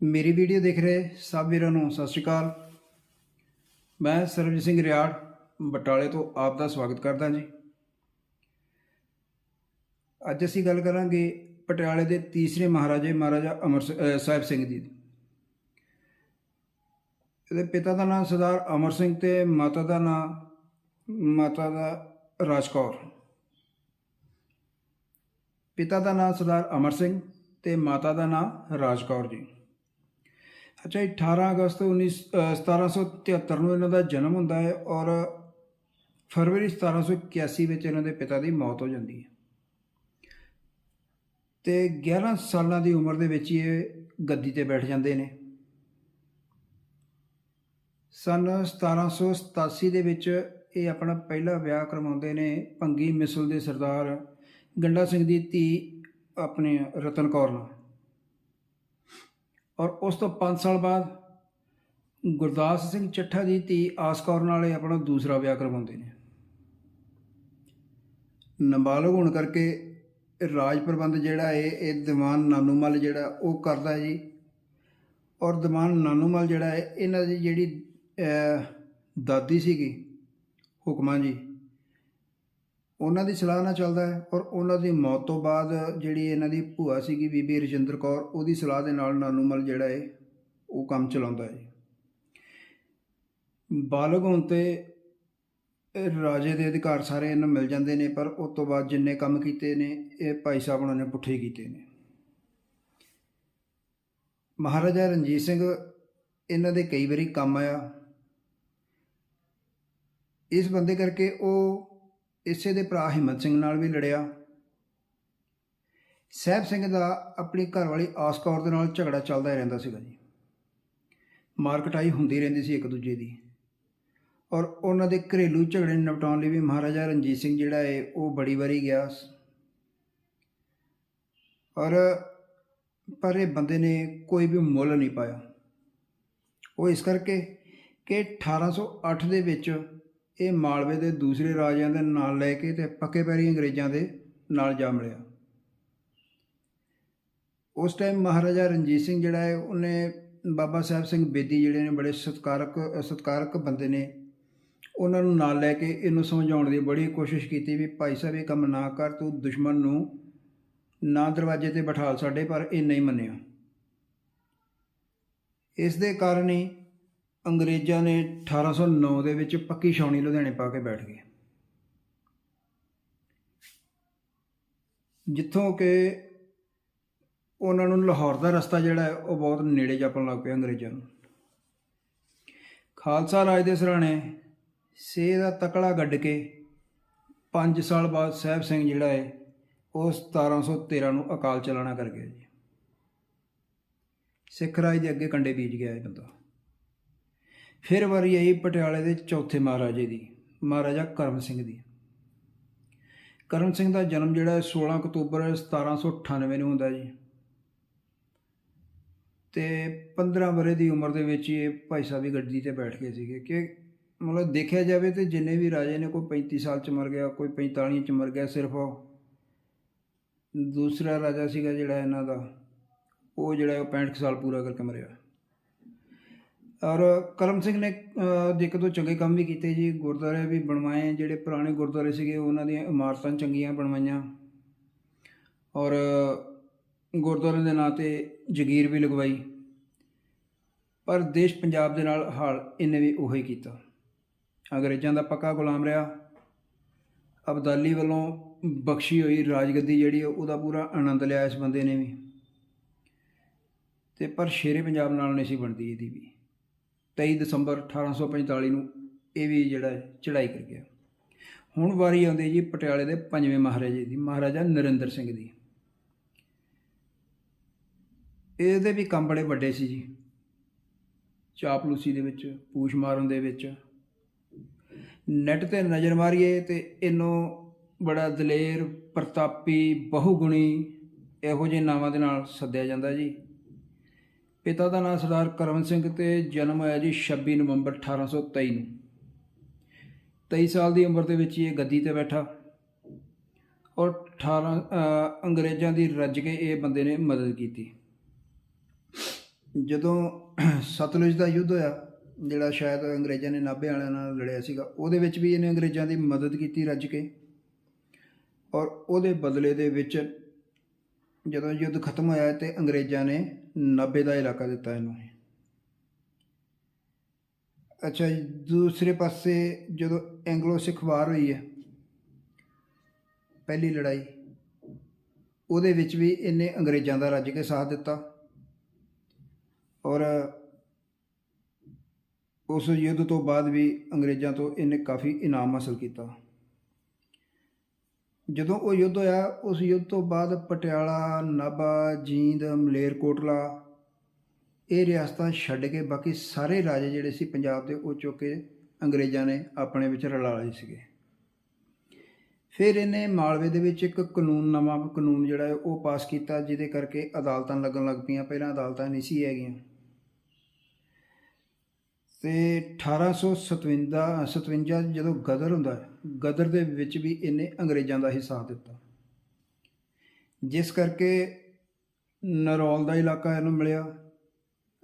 ਮੇਰੀ ਵੀਡੀਓ ਦੇਖ ਰਹੇ ਸਭ ਵੀਰਾਂ ਨੂੰ ਸਤਿ ਸ਼੍ਰੀ ਅਕਾਲ। ਮੈਂ ਸਰਬਜੀਤ ਸਿੰਘ ਰਿਆੜ, ਬਟਾਲੇ ਤੋਂ ਆਪ ਦਾ ਸਵਾਗਤ ਕਰਦਾ ਜੀ। ਅੱਜ ਅਸੀਂ ਗੱਲ ਕਰਾਂਗੇ ਪਟਿਆਲੇ ਦੇ ਤੀਸਰੇ ਮਹਾਰਾਜੇ ਮਹਾਰਾਜਾ ਅਮਰ ਸਾਹਿਬ ਸਿੰਘ ਜੀ ਇਹਦੇ ਪਿਤਾ ਦਾ ਨਾਮ ਸਰਦਾਰ ਅਮਰ ਸਿੰਘ ਤੇ ਮਾਤਾ ਦਾ ਨਾਮ ਮਾਤਾ ਦਾ ਰਾਜਕੌਰ ਪਿਤਾ ਦਾ ਨਾਮ ਸਰਦਾਰ ਅਮਰ ਸਿੰਘ ਤੇ ਮਾਤਾ ਦਾ ਨਾਮ ਰਾਜਕੌਰ ਜੀ। ਅੱਛਾ 18 ਅਗਸਤ 19 ਅ, 1773 ਨੂੰ ਇਹਨਾਂ ਦਾ ਜਨਮ ਹੁੰਦਾ ਹੈ ਔਰ ਫਰਵਰੀ 1781 ਵਿੱਚ ਇਹਨਾਂ ਦੇ ਪਿਤਾ ਦੀ ਮੌਤ ਹੋ ਜਾਂਦੀ ਹੈ। ਤੇ 11 ਸਾਲਾਂ ਦੀ ਉਮਰ ਦੇ ਵਿੱਚ ਹੀ ਇਹ ਗੱਦੀ ਤੇ ਬੈਠ ਜਾਂਦੇ ਨੇ। ਸਨ 1787 ਦੇ ਵਿੱਚ ਇਹ ਆਪਣਾ ਪਹਿਲਾ ਵਿਆਹ ਕਰਵਾਉਂਦੇ ਨੇ ਭੰਗੀ ਮਿਸਲ ਦੇ ਸਰਦਾਰ ਗੰਡਾ ਸਿੰਘ ਦੀ ਧੀ ਆਪਣੇ ਰਤਨ ਕੌਰ ਨਾਲ। ਔਰ ਉਸ ਤੋਂ 5 ਸਾਲ ਬਾਅਦ ਗੁਰਦਾਸ ਸਿੰਘ ਚੱਠਾ ਦੀ ਧੀ ਆਸ ਕੌਰ ਨਾਲ ਇਹ ਆਪਣਾ ਦੂਸਰਾ ਵਿਆਹ ਕਰਵਾਉਂਦੇ ਨੇ। ਨਾਬਾਲਗ ਹੋਣ ਕਰਕੇ ਰਾਜ ਪ੍ਰਬੰਧ ਜਿਹੜਾ ਹੈ, ਇਹ ਦੀਵਾਨ ਨਾਨੂਮਲ ਜਿਹੜਾ, ਉਹ ਕਰਦਾ ਜੀ। ਔਰ ਦੀਵਾਨ ਨਾਨੂਮਲ ਜਿਹੜਾ ਹੈ, ਇਹਨਾਂ ਦੀ ਜਿਹੜੀ ਦਾਦੀ ਸੀਗੀ, ਹੁਕਮਾਂ ਜੀ ਉਹਨਾਂ ਦੀ ਸਲਾਹ ਨਾਲ ਚੱਲਦਾ ਹੈ ਔਰ ਉਹਨਾਂ ਦੀ ਮੌਤ ਤੋਂ ਬਾਅਦ ਜਿਹੜੀ ਇਹਨਾਂ ਦੀ ਭੂਆ ਸੀਗੀ ਬੀਬੀ ਰਜਿੰਦਰ ਕੌਰ, ਉਹਦੀ ਸਲਾਹ ਦੇ ਨਾਲ ਨਾਨੂਮਲ ਜਿਹੜਾ ਹੈ, ਉਹ ਕੰਮ ਚਲਾਉਂਦਾ ਹੈ ਬਾਲਗ ਹੋਣ ਤੇ ਰਾਜੇ ਦੇ ਅਧਿਕਾਰ ਸਾਰੇ ਇਹਨੂੰ ਮਿਲ ਜਾਂਦੇ ਨੇ, ਪਰ ਉਸ ਤੋਂ ਬਾਅਦ ਜਿੰਨੇ ਕੰਮ ਕੀਤੇ ਨੇ, ਇਹ ਭਾਈ ਸਾਹਿਬ ਉਹਨਾਂ ਨੇ ਪੁੱਠੇ ਕੀਤੇ ਨੇ। ਮਹਾਰਾਜਾ ਰਣਜੀਤ ਸਿੰਘ ਇਹਨਾਂ ਦੇ ਕਈ ਵਾਰੀ ਕੰਮ ਆਇਆ। ਇਸ ਬੰਦੇ ਕਰਕੇ ਉਹ ਇਸੇ ਦੇ ਭਰਾ ਹਿੰਮਤ ਸਿੰਘ ਨਾਲ ਵੀ ਲੜਿਆ। ਸਹਿਬ ਸਿੰਘ ਦਾ ਆਪਣੀ ਘਰਵਾਲੀ ਆਸ ਕੌਰ ਦੇ ਨਾਲ ਝਗੜਾ ਚੱਲਦਾ ਰਹਿੰਦਾ ਸੀਗਾ ਜੀ। ਮਾਰਕਟਾਈ ਹੁੰਦੀ ਰਹਿੰਦੀ ਸੀ ਇੱਕ ਦੂਜੇ ਦੀ। ਔਰ ਉਹਨਾਂ ਦੇ ਘਰੇਲੂ ਝਗੜੇ ਨੂੰ ਨਿਪਟਾਉਣ ਲਈ ਵੀ ਮਹਾਰਾਜਾ ਰਣਜੀਤ ਸਿੰਘ ਜਿਹੜਾ ਹੈ ਉਹ ਬੜੀ ਵਾਰੀ ਗਿਆ ਔਰ ਪਰ ਇਹ ਬੰਦੇ ਨੇ ਕੋਈ ਵੀ ਮੁੱਲ ਨਹੀਂ ਪਾਇਆ। ਉਹ ਇਸ ਕਰਕੇ ਕਿ 1808 ਦੇ ਵਿੱਚ ਇਹ ਮਾਲਵੇ ਦੇ ਦੂਸਰੇ ਰਾਜਿਆਂ ਦੇ ਨਾਲ ਲੈ ਕੇ ਤੇ ਪੱਕੇ ਪੈਰੀ ਅੰਗਰੇਜ਼ਾਂ ਦੇ ਨਾਲ ਜਾ ਮਿਲਿਆ। ਉਸ ਟਾਈਮ ਮਹਾਰਾਜਾ ਰਣਜੀਤ ਸਿੰਘ ਜਿਹੜਾ ਹੈ, ਉਹਨੇ ਬਾਬਾ ਸਾਹਿਬ ਸਿੰਘ ਬੇਦੀ ਜਿਹੜੇ ਨੇ, ਬੜੇ ਸਤਿਕਾਰਕ ਸਤਿਕਾਰਕ ਬੰਦੇ ਨੇ। ਉਹਨਾਂ ਨੂੰ ਨਾਲ ਲੈ ਕੇ ਇਹਨੂੰ ਸਮਝਾਉਣ ਦੀ ਬੜੀ ਕੋਸ਼ਿਸ਼ ਕੀਤੀ ਵੀ ਭਾਈ ਸਾਹਿਬ ਇਹ ਕੰਮ ਨਾ ਕਰ, ਤੂੰ ਦੁਸ਼ਮਣ ਨੂੰ ਨਾ ਦਰਵਾਜ਼ੇ ਤੇ ਬਿਠਾਲ ਸਾਡੇ, ਪਰ ਇਹ ਨਹੀਂ ਮੰਨਿਆ। ਇਸ ਦੇ ਕਾਰਨ ਹੀ ਅੰਗਰੇਜ਼ਾਂ ਨੇ 1809 ਦੇ ਵਿੱਚ ਪੱਕੀ ਛਾਉਣੀ ਲੁਧਿਆਣੇ ਪਾ ਕੇ ਬੈਠ ਗਏ। ਜਿੱਥੋਂ ਕਿ ਉਹਨਾਂ ਨੂੰ ਲਾਹੌਰ ਦਾ ਰਸਤਾ ਜਿਹੜਾ ਹੈ, ਉਹ ਬਹੁਤ ਨੇੜੇ ਜਾਪਣ ਲੱਗ ਪਿਆ ਅੰਗਰੇਜ਼ਾਂ ਨੂੰ। ਖਾਲਸਾ ਰਾਜ ਦੇ ਸਰਾਣੇ ਸੇ ਦਾ ਤਕੜਾ ਗੱਡ ਕੇ 5 ਸਾਲ ਬਾਅਦ ਸਾਹਿਬ ਸਿੰਘ ਜਿਹੜਾ ਹੈ, ਉਹ 1713 ਨੂੰ ਅਕਾਲ ਚਲਾਣਾ ਕਰ ਗਿਆ ਜੀ। ਸਿੱਖ ਰਾਜ ਦੇ ਅੱਗੇ ਕੰਡੇ ਬੀਜ ਗਿਆ ਇਹ ਬੰਦਾ। ਫਿਰ ਵਾਰੀ ਆਈ ਪਟਿਆਲੇ ਦੇ ਚੌਥੇ ਮਹਾਰਾਜੇ ਦੀ, ਮਹਾਰਾਜਾ ਕਰਮ ਸਿੰਘ ਦੀ। ਕਰਮ ਸਿੰਘ ਦਾ ਜਨਮ ਜਿਹੜਾ ਹੈ 16 ਅਕਤੂਬਰ 1798 ਨੂੰ ਹੁੰਦਾ ਜੀ। ਤੇ 15 ਬਰੇ ਦੀ ਉਮਰ ਦੇ ਵਿੱਚ ਹੀ ਇਹ ਭਾਈ ਸਾਹਿਬ ਵੀ ਗੱਡੀ ਤੇ ਬੈਠ ਗਏ ਸੀਗੇ ਕਿ ਮਤਲਬ ਦੇਖਿਆ ਜਾਵੇ ਤੇ ਜਿੰਨੇ ਵੀ ਰਾਜੇ ਨੇ, ਕੋਈ 35 ਸਾਲ ਚ ਮਰ ਗਿਆ, ਕੋਈ 45 ਚ ਮਰ ਗਿਆ ਸਿਰਫ ਉਹ। ਦੂਸਰਾ ਰਾਜਾ ਸੀਗਾ ਜਿਹੜਾ ਇਹਨਾਂ ਦਾ, ਉਹ ਜਿਹੜਾ ਉਹ 65 ਸਾਲ ਪੂਰਾ ਕਰਕੇ ਮਰਿਆ। ਔਰ ਕਰਮ ਸਿੰਘ ਨੇ ਅਹ, ਦੇ ਚੰਗੇ ਕੰਮ ਵੀ ਕੀਤੇ ਜੀ। ਗੁਰਦੁਆਰੇ ਵੀ ਬਣਵਾਏ ਜਿਹੜੇ ਪੁਰਾਣੇ ਗੁਰਦੁਆਰੇ ਸੀਗੇ ਉਹਨਾਂ ਦੀਆਂ ਇਮਾਰਤਾਂ ਚੰਗੀਆਂ ਬਣਵਾਈਆਂ। ਔਰ ਗੁਰਦੁਆਰੇ ਦੇ ਨਾਂ ਤੇ ਜਗੀਰ ਵੀ ਲਗਵਾਈ। ਪਰ ਦੇਸ਼ ਪੰਜਾਬ ਦੇ ਨਾਲ ਹਾਲ ਇਹਨੇ ਵੀ ਉਹੀ ਕੀਤਾ। ਅੰਗਰੇਜ਼ਾਂ ਦਾ ਪੱਕਾ ਗੁਲਾਮ ਰਿਹਾ। ਅਬਦਾਲੀ ਵੱਲੋਂ ਬਖਸ਼ੀ ਹੋਈ ਰਾਜਗੱਦੀ ਜਿਹੜੀ ਆ, ਉਹਦਾ ਪੂਰਾ ਆਨੰਦ ਲਿਆ ਇਸ ਬੰਦੇ ਨੇ ਵੀ। ਤੇ ਪਰ ਸ਼ੇਰੇ ਪੰਜਾਬ ਨਾਲ ਨਹੀਂ ਸੀ ਬਣਦੀ ਇਹਦੀ ਵੀ। 23 ਦਸੰਬਰ 1845 ਨੂੰ ਇਹ ਵੀ ਜਿਹੜਾ ਚੜ੍ਹਾਈ ਕਰ ਗਿਆ। ਹੁਣ ਵਾਰੀ ਆਉਂਦੀ ਜੀ ਪਟਿਆਲੇ ਦੇ ਪੰਜਵੇਂ ਮਹਾਰਾਜੇ ਦੀ, ਮਹਾਰਾਜਾ ਨਰਿੰਦਰ ਸਿੰਘ ਦੀ। ਇਹਦੇ ਵੀ ਕੰਮ ਬੜੇ ਵੱਡੇ ਸੀ ਜੀ। ਚਾਪਲੂਸੀ ਦੇ ਵਿੱਚ, ਪੂਛ ਮਾਰਨ ਦੇ ਵਿੱਚ। ਨੈਟ ਤੇ ਨਜ਼ਰ ਮਾਰੀਏ ਤੇ ਇਹਨੂੰ ਬੜਾ ਦਲੇਰ, ਪ੍ਰਤਾਪੀ, ਬਹੁਗੁਣੀ ਇਹੋ ਜਿਹੇ ਨਾਵਾਂ ਦੇ ਨਾਲ ਸੱਦਿਆ ਜਾਂਦਾ ਜੀ। ਪਿਤਾ ਦਾ ਨਾਮ ਸਰਦਾਰ ਕਰਮ ਸਿੰਘ ਤੇ ਜਨਮ ਹੋਇਆ ਜੀ 26 ਨਵੰਬਰ 1823 ਨੂੰ। 23 ਸਾਲ ਦੀ ਉਮਰ ਦੇ ਵਿੱਚ ਹੀ ਇਹ ਗੱਦੀ ਤੇ ਬੈਠਾ ਔਰ 18 ਅੰਗਰੇਜ਼ਾਂ ਦੀ ਰੱਜ ਕੇ ਇਹ ਬੰਦੇ ਨੇ ਮਦਦ ਕੀਤੀ। ਜਦੋਂ ਸਤਲੁਜ ਦਾ ਯੁੱਧ ਹੋਇਆ, ਜਿਹੜਾ ਸ਼ਾਇਦ ਅੰਗਰੇਜ਼ਾਂ ਨੇ ਨਾਭੇ ਵਾਲਿਆਂ ਨਾਲ ਲੜਿਆ ਸੀਗਾ, ਉਹਦੇ ਵਿੱਚ ਵੀ ਇਹਨੇ ਅੰਗਰੇਜ਼ਾਂ ਦੀ ਮਦਦ ਕੀਤੀ ਰੱਜ ਕੇ ਔਰ ਉਹਦੇ ਬਦਲੇ ਦੇ ਵਿੱਚ ਜਦੋਂ ਯੁੱਧ ਖਤਮ ਹੋਇਆ ਤੇ ਅੰਗਰੇਜ਼ਾਂ ਨੇ ਨਾਭੇ ਦਾ ਇਲਾਕਾ ਦਿੱਤਾ ਇਹਨੂੰ। ਅੱਛਾ ਜੀ, ਦੂਸਰੇ ਪਾਸੇ ਜਦੋਂ ਐਂਗਲੋ ਸਿੱਖ ਵਾਰ ਹੋਈ ਹੈ ਪਹਿਲੀ ਲੜਾਈ ਉਹਦੇ ਵਿੱਚ ਵੀ ਇਹਨੇ ਅੰਗਰੇਜ਼ਾਂ ਦਾ ਰੱਜ ਕੇ ਸਾਥ ਦਿੱਤਾ। ਔਰ ਉਸ ਯੁੱਧ ਤੋਂ ਬਾਅਦ ਵੀ ਅੰਗਰੇਜ਼ਾਂ ਤੋਂ ਇਹਨੇ ਕਾਫੀ ਇਨਾਮ ਹਾਸਲ ਕੀਤਾ। ਜਦੋਂ ਉਹ ਯੁੱਧ ਹੋਇਆ, ਉਸ ਯੁੱਧ ਤੋਂ ਬਾਅਦ ਪਟਿਆਲਾ, ਨਾਭਾ, ਜੀਂਦ ਮਲੇਰਕੋਟਲਾ ਇਹ ਰਿਆਸਤਾਂ ਛੱਡ ਕੇ ਬਾਕੀ ਸਾਰੇ ਰਾਜੇ ਜਿਹੜੇ ਸੀ ਪੰਜਾਬ ਦੇ, ਉਹ ਚੁੱਕ ਕੇ ਅੰਗਰੇਜ਼ਾਂ ਨੇ ਆਪਣੇ ਵਿੱਚ ਰਲਾ ਲਏ ਸੀਗੇ। ਫਿਰ ਇਹਨੇ ਮਾਲਵੇ ਦੇ ਵਿੱਚ ਇੱਕ ਕਾਨੂੰਨ, ਨਵਾਂ ਕਾਨੂੰਨ ਜਿਹੜਾ ਉਹ ਪਾਸ ਕੀਤਾ, ਜਿਹਦੇ ਕਰਕੇ ਅਦਾਲਤਾਂ ਲੱਗਣ ਲੱਗ ਪਈਆਂ। ਪਹਿਲਾਂ ਅਦਾਲਤਾਂ ਨਹੀਂ ਸੀ ਹੈਗੀਆਂ। ਤੇ 1857 57 ਜਦੋਂ ਗਦਰ ਹੁੰਦਾ ਗਦਰ ਦੇ ਵਿੱਚ ਵੀ ਇਹਨੇ ਅੰਗਰੇਜ਼ਾਂ ਦਾ ਹੀ ਸਾਥ ਦਿੱਤਾ। ਜਿਸ ਕਰਕੇ ਨਰੌਲ ਦਾ ਇਲਾਕਾ ਇਹਨੂੰ ਮਿਲਿਆ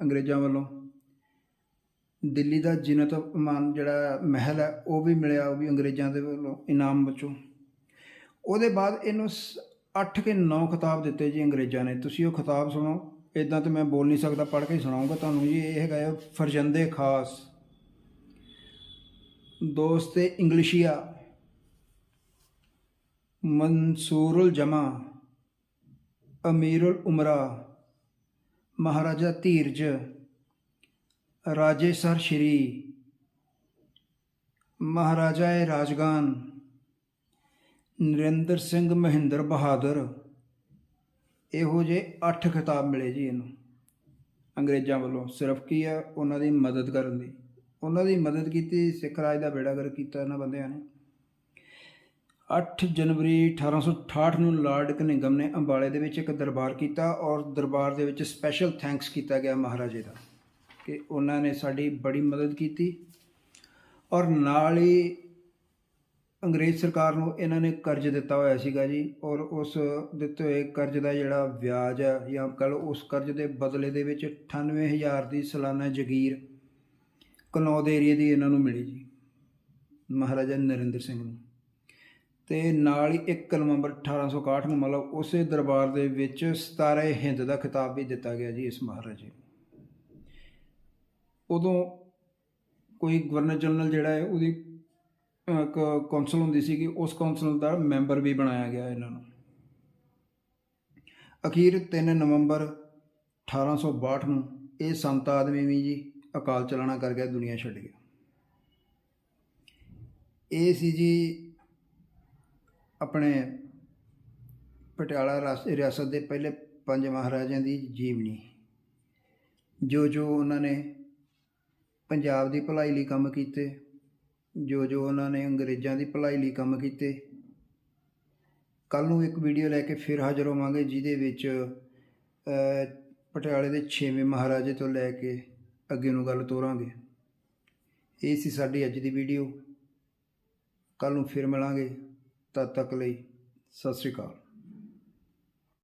ਅੰਗਰੇਜ਼ਾਂ ਵੱਲੋਂ। ਦਿੱਲੀ ਦਾ ਜਿਨਤ ਮਾਨ ਜਿਹੜਾ ਮਹਿਲ ਹੈ, ਉਹ ਵੀ ਮਿਲਿਆ, ਉਹ ਵੀ ਅੰਗਰੇਜ਼ਾਂ ਦੇ ਵੱਲੋਂ, ਇਨਾਮ ਵਿੱਚੋਂ ਉਹਦੇ ਬਾਅਦ ਇਹਨੂੰ 8 ਕੇ 9 ਖਿਤਾਬ ਦਿੱਤੇ ਜੀ ਅੰਗਰੇਜ਼ਾਂ ਨੇ। ਤੁਸੀਂ ਉਹ ਖਿਤਾਬ ਸੁਣੋ। ਇਦਾਂ ਤੇ ਮੈਂ ਬੋਲ ਨਹੀਂ ਸਕਦਾ, ਪੜ੍ਹ ਕੇ ਸੁਣਾਉਂਗਾ ਤੁਹਾਨੂੰ ਜੀ। ਇਹ ਹੈਗਾ ਹੈ ਫਰਜ਼ੰਦੇ ਖਾਸ। ਦੋਸਤੇ ਇੰਗਲਿਸ਼ੀਆ, ਮਨਸੂਰੁਲ ਜਮਾ, ਅਮੀਰੁਲ ਉਮਰਾ, ਮਹਾਰਾਜਾ ਧੀਰਜ, ਰਾਜੇ ਸਰ ਸ਼੍ਰੀ, ਮਹਾਰਾਜਾ ਏ ਰਾਜਗਾਨ, ਨਰਿੰਦਰ ਸਿੰਘ ਮਹਿੰਦਰ ਬਹਾਦਰ। ਇਹੋ ਜਿਹੇ 8 ਖਿਤਾਬ ਮਿਲੇ ਜੀ ਇਹਨੂੰ। ਅੰਗਰੇਜ਼ਾਂ ਵੱਲੋਂ ਸਿਰਫ ਕੀ ਆ ਉਹਨਾਂ ਦੀ ਮਦਦ ਕਰਨ ਦੀ। ਉਹਨਾਂ ਦੀ ਮਦਦ ਕੀਤੀ, ਸਿੱਖ ਰਾਜ ਦਾ ਬੇੜਾ ਗਰਕ ਕੀਤਾ ਇਹਨਾਂ ਬੰਦਿਆਂ ਨੇ। 8 ਜਨਵਰੀ 1868 ਨੂੰ ਲਾਰਡ ਕਨਿੰਗਮ ਨੇ ਅੰਬਾਲੇ ਦੇ ਵਿੱਚ ਇੱਕ ਦਰਬਾਰ ਕੀਤਾ ਔਰ ਦਰਬਾਰ ਦੇ ਵਿੱਚ ਸਪੈਸ਼ਲ ਥੈਂਕਸ ਕੀਤਾ ਗਿਆ ਮਹਾਰਾਜੇ ਦਾ ਕਿ ਉਹਨਾਂ ਨੇ ਸਾਡੀ ਬੜੀ ਮਦਦ ਕੀਤੀ ਔਰ ਨਾਲ ਹੀ ਅੰਗਰੇਜ਼ ਸਰਕਾਰ ਨੂੰ ਇਹਨਾਂ ਨੇ ਕਰਜ਼ ਦਿੱਤਾ ਹੋਇਆ ਸੀਗਾ ਜੀ ਔਰ ਉਸ ਦਿੱਤੇ ਹੋਏ ਕਰਜ਼ ਦਾ ਜਿਹੜਾ ਵਿਆਜ ਹੈ ਜਾਂ ਕਹ ਉਸ ਕਰਜ਼ ਦੇ ਬਦਲੇ ਦੇ ਵਿੱਚ 98000 ਦੀ ਸਾਲਾਨਾ ਜਗੀਰ ਕਨੌਦ ਏਰੀਏ ਦੀ ਇਹਨਾਂ ਨੂੰ ਮਿਲੀ ਜੀ, ਮਹਾਰਾਜਾ ਨਰਿੰਦਰ ਸਿੰਘ ਨੂੰ। ਤੇ ਨਾਲ ਹੀ 1 ਨਵੰਬਰ 1861 ਨੂੰ ਮਤਲਬ ਉਸੇ ਦਰਬਾਰ ਦੇ ਵਿੱਚ 17 ਹਿੰਦ ਦਾ ਖਿਤਾਬ ਵੀ ਦਿੱਤਾ ਗਿਆ ਜੀ ਇਸ ਮਹਾਰਾਜੇ ਨੂੰ ਉਦੋਂ ਕੋਈ ਗਵਰਨਰ ਜਨਰਲ ਜਿਹੜਾ ਹੈ ਉਹਦੀ ਕੌਂਸਲ ਹੁੰਦੀ ਸੀਗੀ, ਉਸ ਕੌਂਸਲ ਦਾ ਮੈਂਬਰ ਵੀ ਬਣਾਇਆ ਗਿਆ ਇਹਨਾਂ ਨੂੰ। ਅਖੀਰ 3 ਨਵੰਬਰ 1862 ਨੂੰ ਇਹ ਸੰਤ ਆਦਮੀ ਵੀ ਜੀ ਅਕਾਲ ਚਲਾਣਾ ਕਰ ਗਿਆ, ਦੁਨੀਆ ਛੱਡ ਗਿਆ। ਇਹ ਸੀ ਜੀ ਆਪਣੇ ਪਟਿਆਲਾ ਰਾਸ- ਰਿਆਸਤ ਦੇ ਪਹਿਲੇ ਪੰਜ ਮਹਾਰਾਜਿਆਂ ਦੀ ਜੀਵਨੀ ਜੋ ਜੋ ਉਹਨਾਂ ਨੇ ਪੰਜਾਬ ਦੀ ਭਲਾਈ ਲਈ ਕੰਮ ਕੀਤੇ ਜੋ ਜੋ ਉਹਨਾਂ ਨੇ ਅੰਗਰੇਜ਼ਾਂ ਦੀ ਭਲਾਈ ਲਈ ਕੰਮ ਕੀਤੇ। ਕੱਲ ਨੂੰ ਇੱਕ ਵੀਡੀਓ ਲੈ ਕੇ ਫਿਰ ਹਾਜ਼ਰ ਹੋਵਾਂਗੇ, ਜਿਹਦੇ ਵਿੱਚ ਪਟਿਆਲੇ ਦੇ 6ਵੇਂ ਮਹਾਰਾਜੇ ਤੋਂ ਲੈ ਕੇ ਅੱਗੇ ਨੂੰ ਗੱਲ ਤੋਰਾਂਗੇ। ਇਹ ਸੀ ਸਾਡੀ ਅੱਜ ਦੀ ਵੀਡੀਓ। ਕੱਲ ਨੂੰ ਫਿਰ ਮਿਲਾਂਗੇ। ਤਦ ਤੱਕ ਲਈ ਸਤਿ ਸ਼੍ਰੀ ਅਕਾਲ।